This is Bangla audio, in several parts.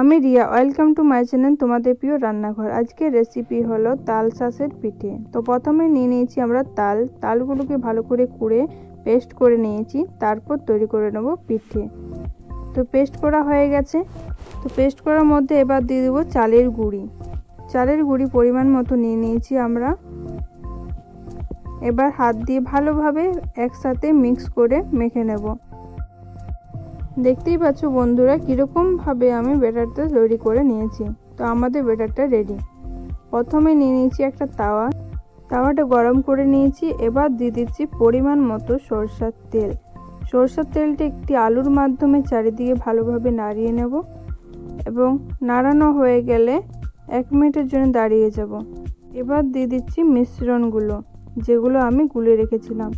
আমি Riya, welcome to my channel তোমাদের প্রিয় রান্নাঘর। আজকের রেসিপি হলো তাল শাঁসের পিঠে। তো প্রথমে নিয়ে নিয়েছি আমরা তাল। তালগুলোকে ভালো করে কুড়ে পেস্ট করে নিয়েছি, তারপর তৈরি করে নেব পিঠে। তো পেস্ট করা হয়ে গেছে। তো পেস্ট করার মধ্যে এবার দিয়ে দেবো চালের গুঁড়ি। চালের গুঁড়ি পরিমাণ মতো নিয়ে নিয়েছি আমরা। এবার হাত দিয়ে ভালোভাবে একসাথে মিক্স করে মেখে নেব। দেখতেই পাচ্ছ বন্ধুরা কীরকমভাবে আমি ব্যাটারটা তৈরি করে নিয়েছি। তো আমাদের ব্যাটারটা রেডি প্রথমে নিয়ে নিয়েছি একটা তাওয়া। তাওয়াটা গরম করে নিয়েছি, এবার দিয়ে দিচ্ছি পরিমাণ মতো সরষার তেল। সরষার তেলটা একটি আলুর মাধ্যমে চারিদিকে ভালোভাবে নাড়িয়ে নেব এবং নাড়ানো হয়ে গেলে এক মিনিটের জন্য দাঁড়িয়ে যাব। এবার দিয়ে দিচ্ছি মিশ্রণগুলো, যেগুলো আমি গুলে রেখেছিলাম।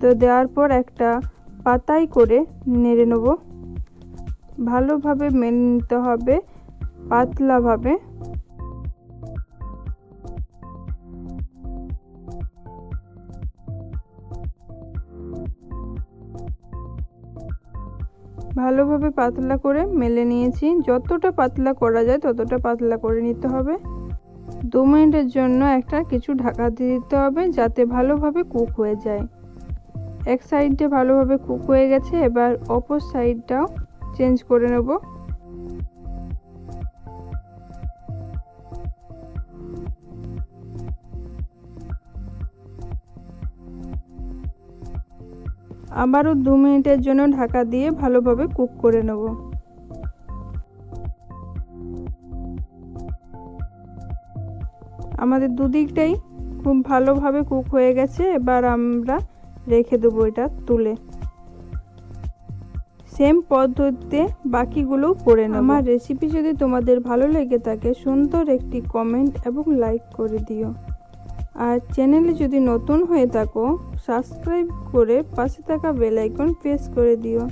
তো দেওয়ার পর একটা পাতায় করে নেড়ে নেব। ভালোভাবে মেনে নিতে হবে পাতলাভাবে। ভালোভাবে পাতলা করে মেলে নিয়েছি। যতটা পাতলা করা যায় ততটা পাতলা করে নিতে হবে। দু মিনিটের জন্য একটা কিছু ঢাকা দিয়ে দিতে হবে যাতে ভালোভাবে কুক হয়ে যায়। এক সাইডে ভালোভাবে কুক হয়ে গেছে, এবার অপর সাইডটাও চেঞ্জ করে নেব। আবারও দু মিনিটের জন্য ঢাকা দিয়ে ভালোভাবে কুক করে নেব। আমাদের দুদিকটাই খুব ভালোভাবে কুক হয়ে গেছে, এবার আমরা রেখে দেবো এটা তুলে। সেম পদ্ধতিতে বাকিগুলো করে নেব। আমার রেসিপি যদি তোমাদের ভালো লেগে থাকে, সুন্দর একটি কমেন্ট এবং লাইক করে দিও। আর চ্যানেলে যদি নতুন হয়ে থাকো সাবস্ক্রাইব করে পাশে থাকা বেল আইকন প্রেস করে দিও।